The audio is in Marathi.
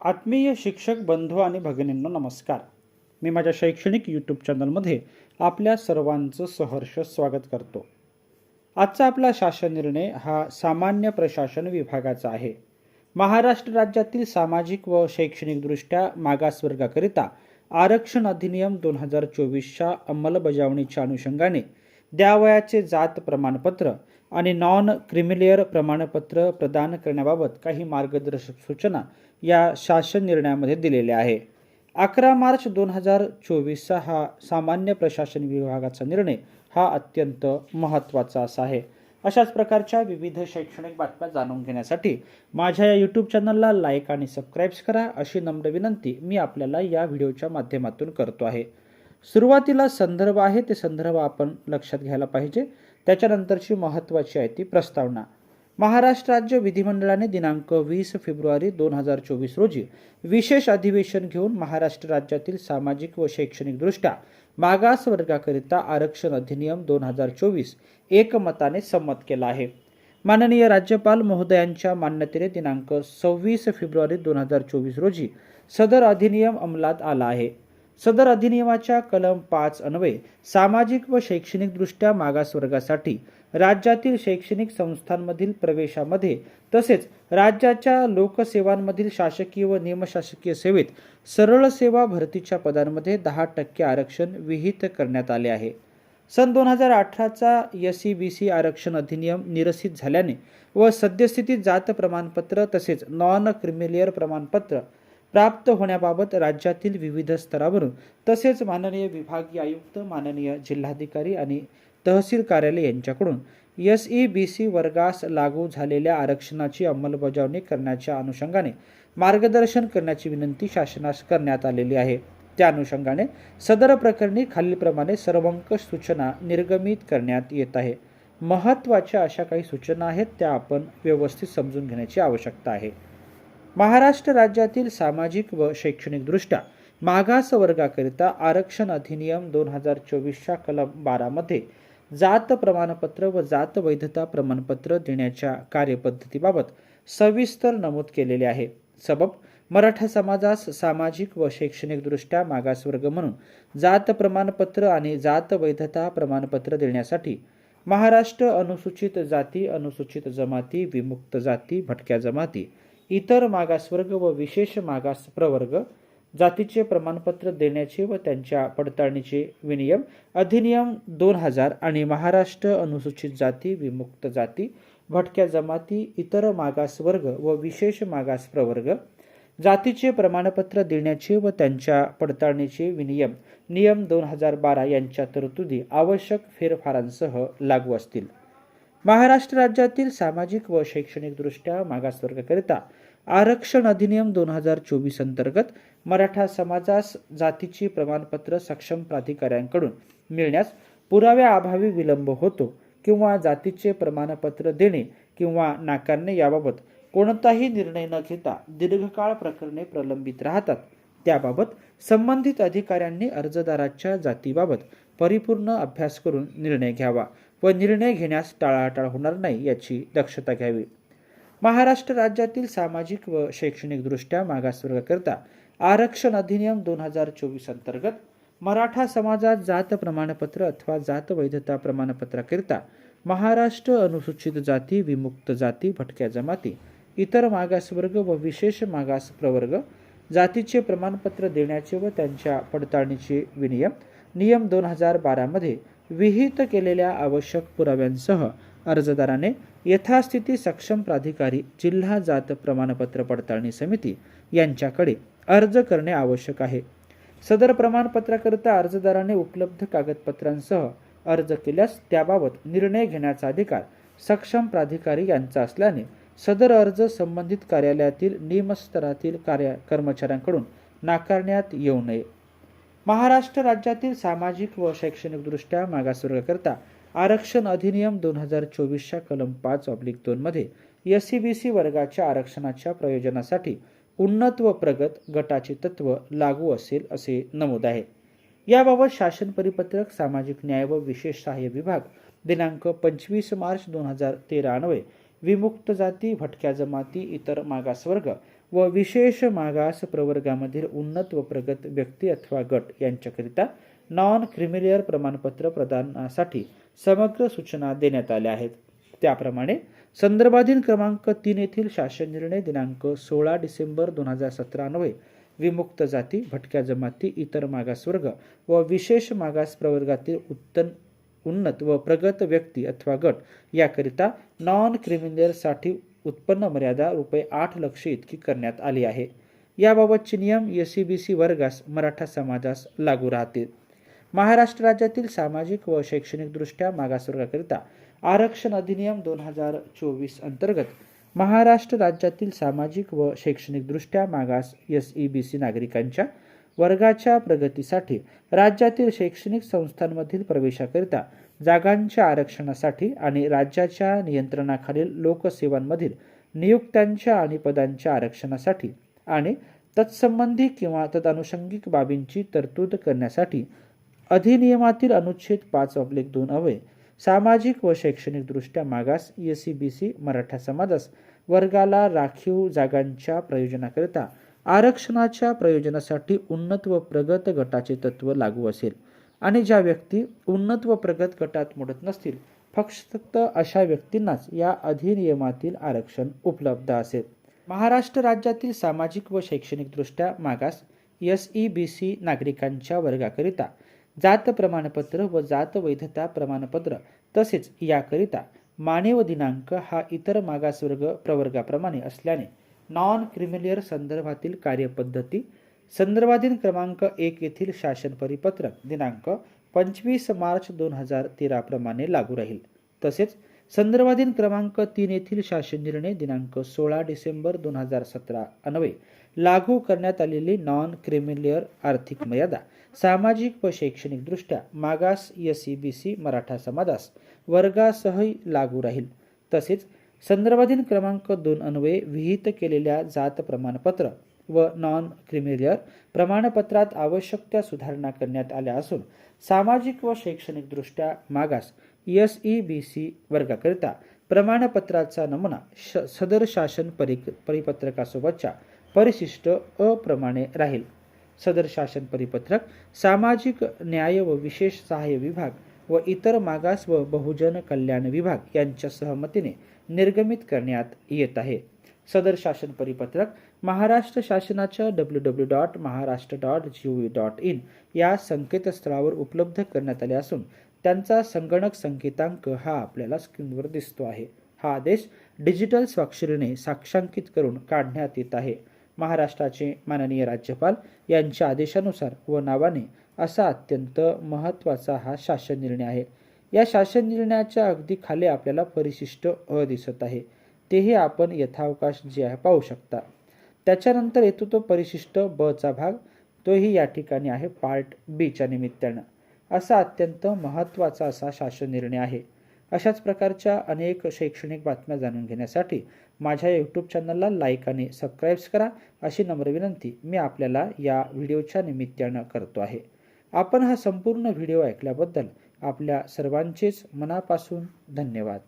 आत्मीय शिक्षक बंधू आणि भगिनींनो नमस्कार. मी माझ्या शैक्षणिक यूट्यूब चॅनलमध्ये आपल्या सर्वांचं सहर्ष स्वागत करतो. आजचा आपला शासन निर्णय हा सामान्य प्रशासन विभागाचा आहे. महाराष्ट्र राज्यातील सामाजिक व शैक्षणिकदृष्ट्या मागासवर्गाकरिता आरक्षण अधिनियम दोन हजार चोवीसच्या अंमलबजावणीच्या अनुषंगाने द्यावयाचे जात प्रमाणपत्र आणि नॉन क्रिमिलेअर प्रमाणपत्र प्रदान करण्याबाबत काही मार्गदर्शक सूचना या शासन निर्णयामध्ये दिलेल्या आहे. अकरा मार्च दोन हजार चोवीसचा हा सामान्य प्रशासन विभागाचा निर्णय हा अत्यंत महत्त्वाचा असा आहे. अशाच प्रकारच्या विविध शैक्षणिक बातम्या जाणून घेण्यासाठी माझ्या या यूट्यूब चॅनलला लाईक आणि सबस्क्राईब्स करा अशी नम्र विनंती मी आपल्याला या व्हिडिओच्या माध्यमातून करतो आहे. सुरुवातीला संदर्भ आहे ते संदर्भ आपण लक्षात घ्यायला पाहिजे. त्याच्यानंतरची महत्त्वाची आहे ती प्रस्तावना. महाराष्ट्र राज्य विधिमंडळाने दिनांक वीस फेब्रुवारी दोन हजार चोवीस रोजी विशेष अधिवेशन घेऊन महाराष्ट्र राज्यातील सामाजिक व शैक्षणिकदृष्ट्या मागास वर्गाकरिता आरक्षण अधिनियम दोन हजार चोवीस एकमताने संमत केला आहे. माननीय राज्यपाल महोदयांच्या मान्यतेने दिनांक सव्वीस फेब्रुवारी दोन हजार चोवीस रोजी सदर अधिनियम अंमलात आला आहे. सदर अधिनियमाच्या कलम पाच अन्वये सामाजिक व शैक्षणिकदृष्ट्या मागासवर्गासाठी राज्यातील शैक्षणिक संस्थांमधील प्रवेशामध्ये तसेच राज्याच्या लोकसेवांमधील शासकीय व निमशासकीय सेवेत सरळ सेवा भरतीच्या पदांमध्ये दहा टक्के आरक्षण विहित करण्यात आले आहे. सन दोन हजार अठराचा एस सी बी सी आरक्षण अधिनियम निरसित झाल्याने व सद्यस्थितीत जात प्रमाणपत्र तसेच नॉन क्रिमिलियर प्रमाणपत्र प्राप्त होण्याबाबत राज्यातील विविध स्तरावरून तसेच माननीय विभागीय आयुक्त माननीय जिल्हाधिकारी आणि तहसील कार्यालय यांच्याकडून एस ई बी सी वर्गास लागू झालेल्या आरक्षणाची अंमलबजावणी करण्याच्या अनुषंगाने मार्गदर्शन करण्याची विनंती शासनास करण्यात आलेली आहे. त्या अनुषंगाने सदर प्रकरणी खालीलप्रमाणे सर्वंकष सूचना निर्गमित करण्यात येत आहे. महत्त्वाच्या अशा काही सूचना आहेत त्या आपण व्यवस्थित समजून घेण्याची आवश्यकता आहे. महाराष्ट्र राज्यातील सामाजिक व शैक्षणिकदृष्ट्या मागास वर्गाकरिता आरक्षण अधिनियम दोन हजार चोवीसच्या कलम बारामध्ये जात प्रमाणपत्र व जात वैधता प्रमाणपत्र देण्याच्या कार्यपद्धतीबाबत सविस्तर नमूद केलेले आहे. सबब मराठा समाजास सामाजिक व शैक्षणिकदृष्ट्या मागासवर्ग म्हणून जात प्रमाणपत्र आणि जात वैधता प्रमाणपत्र देण्यासाठी महाराष्ट्र अनुसूचित जाती अनुसूचित जमाती विमुक्त जाती भटक्या जमाती इतर मागासवर्ग व विशेष मागास प्रवर्ग जातीचे प्रमाणपत्र देण्याचे व त्यांच्या पडताळणीचे विनियम अधिनियम दोन हजार आणि महाराष्ट्र अनुसूचित जाती विमुक्त जाती भटक्या जमाती इतर मागासवर्ग व विशेष मागास प्रवर्ग जातीचे प्रमाणपत्र देण्याचे व त्यांच्या पडताळणीचे विनियम नियम दोन हजार बारा यांच्या तरतुदी आवश्यक फेरफारांसह लागू असतील. महाराष्ट्र राज्यातील सामाजिक व शैक्षणिकदृष्ट्या मागासवर्गाकरिता आरक्षण अधिनियम दोन हजार चोवीस अंतर्गत मराठा समाजास जातीची प्रमाणपत्र सक्षम प्राधिकाऱ्यांकडून मिळण्यास पुराव्याअभावी विलंब होतो किंवा जातीचे प्रमाणपत्र देणे किंवा नाकारणे याबाबत कोणताही निर्णय न घेता दीर्घकाळ प्रकरणे प्रलंबित राहतात. त्याबाबत संबंधित अधिकाऱ्यांनी अर्जदाराच्या जातीबाबत परिपूर्ण अभ्यास करून निर्णय घ्यावा. व निर्णय घेण्यास टाळाटाळ होणार नाही याची दक्षता घ्यावी. महाराष्ट्र राज्यातील सामाजिक व शैक्षणिकदृष्ट्या मागासवर्गाकरता आरक्षण अधिनियम दोन हजार चोवीस अंतर्गत मराठा समाजात जात प्रमाणपत्र अथवा जात वैधता प्रमाणपत्राकरिता महाराष्ट्र अनुसूचित जाती विमुक्त जाती भटक्या जमाती इतर मागासवर्ग व विशेष मागास प्रवर्ग जातीचे प्रमाणपत्र देण्याचे व त्यांच्या पडताळणीचे विनियम नियम दोन हजार बारामध्ये विहित केलेल्या आवश्यक पुराव्यांसह अर्जदाराने यथास्थिती सक्षम प्राधिकारी जिल्हा जात प्रमाणपत्र पडताळणी समिती यांच्याकडे अर्ज करणे आवश्यक आहे. सदर प्रमाणपत्राकरिता अर्जदाराने उपलब्ध कागदपत्रांसह अर्ज केल्यास त्याबाबत निर्णय घेण्याचा अधिकार सक्षम प्राधिकारी यांचा असल्याने सदर अर्ज संबंधित कार्यालयातील निमस्तरातील कार्य कर्मचाऱ्यांकडून नाकारण्यात येऊ नये. महाराष्ट्र राज्यातील सामाजिक व शैक्षणिकदृष्ट्या मागासवर्गाकरता आरक्षण अधिनियम दोन हजार चोवीसच्या कलम पाच ऑब्लिक दोनमध्ये एस सी बी सी वर्गाच्या आरक्षणाच्या प्रयोजनासाठी उन्नत व प्रगत गटाचे तत्व लागू असेल असे नमूद आहे. याबाबत शासन परिपत्रक सामाजिक न्याय व विशेष सहाय्य विभाग दिनांक पंचवीस मार्च दोन हजार तेरा अन्वये विमुक्त जाती भटक्या जमाती इतर मागासवर्ग व विशेष मागास प्रवर्गामधील उन्नत व प्रगत व्यक्ती अथवा गट यांच्याकरिता नॉन क्रिमिलियर प्रमाणपत्र प्रदानासाठी समग्र सूचना देण्यात आल्या आहेत. त्याप्रमाणे संदर्भाधीन क्रमांक तीन येथील शासन निर्णय दिनांक सोळा डिसेंबर दोन हजार सतरा अन्वये विमुक्त जाती भटक्या जमाती इतर मागासवर्ग व विशेष मागास प्रवर्गातील उत्तन उन्नत व प्रगत व्यक्ती अथवा गट याकरिता नॉन क्रिमिनलसाठी उत्पन्न मर्यादा रुपये आठ लक्ष इतकी करण्यात आली आहे. याबाबतचे नियम एस सी बी सी वर्गास मराठा समाजास लागू राहतील. महाराष्ट्र राज्यातील सामाजिक व शैक्षणिकदृष्ट्या मागासवर्गाकरिता आरक्षण अधिनियम दोन हजार चोवीस अंतर्गत महाराष्ट्र राज्यातील सामाजिक व शैक्षणिकदृष्ट्या मागास एस ई बी सी नागरिकांच्या वर्गाच्या प्रगतीसाठी राज्यातील शैक्षणिक संस्थांमधील प्रवेशाकरिता जागांच्या आरक्षणासाठी आणि राज्याच्या नियंत्रणाखालील लोकसेवांमधील नियुक्त्यांच्या आणि पदांच्या आरक्षणासाठी आणि तत्संबंधी किंवा तदनुषंगिक बाबींची तरतूद करण्यासाठी अधिनियमातील अनुच्छेद पाच ऑब्लिक दोन अवय सामाजिक व शैक्षणिकदृष्ट्या मागास S C B C Maratha समाजास वर्गाला राखीव जागांच्या प्रयोजनाकरिता आरक्षणाच्या प्रयोजनासाठी उन्नत व प्रगत गटाचे तत्व लागू असेल. आणि ज्या व्यक्ती उन्नत व प्रगत गटात मोडत नसतील फक्त अशा व्यक्तींनाच या अधिनियमातील आरक्षण उपलब्ध असेल. महाराष्ट्र राज्यातील सामाजिक व शैक्षणिकदृष्ट्या मागास एस ई बी सी नागरिकांच्या वर्गाकरिता जात प्रमाणपत्र व जात वैधता प्रमाणपत्र तसेच याकरिता मानेव दिनांक हा इतर मागासवर्ग प्रवर्गाप्रमाणे असल्याने नॉन क्रिमिलियर संदर्भातील कार्यपद्धती संदर्भाधीन क्रमांक एक येथील शासन परिपत्रक दिनांक पंचवीस मार्च दोन हजार तेरा प्रमाणे लागू राहील. तसेच संदर्भाधीन क्रमांक तीन येथील शासन निर्णय दिनांक सोळा डिसेंबर दोन हजार सतरा अन्वये लागू करण्यात आलेली नॉन क्रिमिलियर आर्थिक मर्यादा सामाजिक व शैक्षणिकदृष्ट्या मागास S C B C Maratha समाजास वर्गासहही लागू राहील. तसेच संदर्भाधीन क्रमांक दोन अन्वये विहित केलेल्या जात प्रमाणपत्र व नॉन क्रिमिलियर प्रमाणपत्रात आवश्यक त्या सुधारणा करण्यात आल्या असून सामाजिक व शैक्षणिकदृष्ट्या मागास एस ई बी सी वर्गाकरिता प्रमाणपत्राचा नमुना श सदर शासन परिक परिपत्रकासोबतच्या परिशिष्ट अप्रमाणे राहील. सदर शासन परिपत्रक सामाजिक न्याय व विशेष सहाय्य विभाग व इतर मागास व बहुजन कल्याण विभाग यांच्या सहमतीने निर्गमित करण्यात येत आहे. सदर शासन परिपत्रक महाराष्ट्र शासनाच्या W W dot Maharashtra dot G V dot in या संकेतस्थळावर उपलब्ध करण्यात आले असून त्यांचा संगणक संकेतांक हा आपल्याला स्क्रीनवर दिसतो आहे. हा आदेश डिजिटल स्वाक्षरीने साक्षांकित करून काढण्यात येत आहे. महाराष्ट्राचे माननीय राज्यपाल यांच्या आदेशानुसार व नावाने असा अत्यंत महत्त्वाचा हा शासन निर्णय आहे. या शासन निर्णयाच्या अगदी खाली आपल्याला परिशिष्ट अ दिसत आहे. तेही आपण यथावकाश जे आहे पाहू शकता. त्याच्यानंतर येतो तो परिशिष्ट ब चा भाग. तोही या ठिकाणी आहे पार्ट बीच्या निमित्तानं. असा अत्यंत महत्त्वाचा असा शासन निर्णय आहे. अशाच प्रकारच्या अनेक शैक्षणिक बातम्या जाणून घेण्यासाठी माझ्या यूट्यूब चॅनलला लाईक आणि सबस्क्राईब्स करा. अशी नम्र विनंती मी आपल्याला या व्हिडिओच्या निमित्तानं करतो आहे. आपण हा संपूर्ण व्हिडिओ ऐकल्याबद्दल आपल्या सर्वांचेच मनापासून धन्यवाद.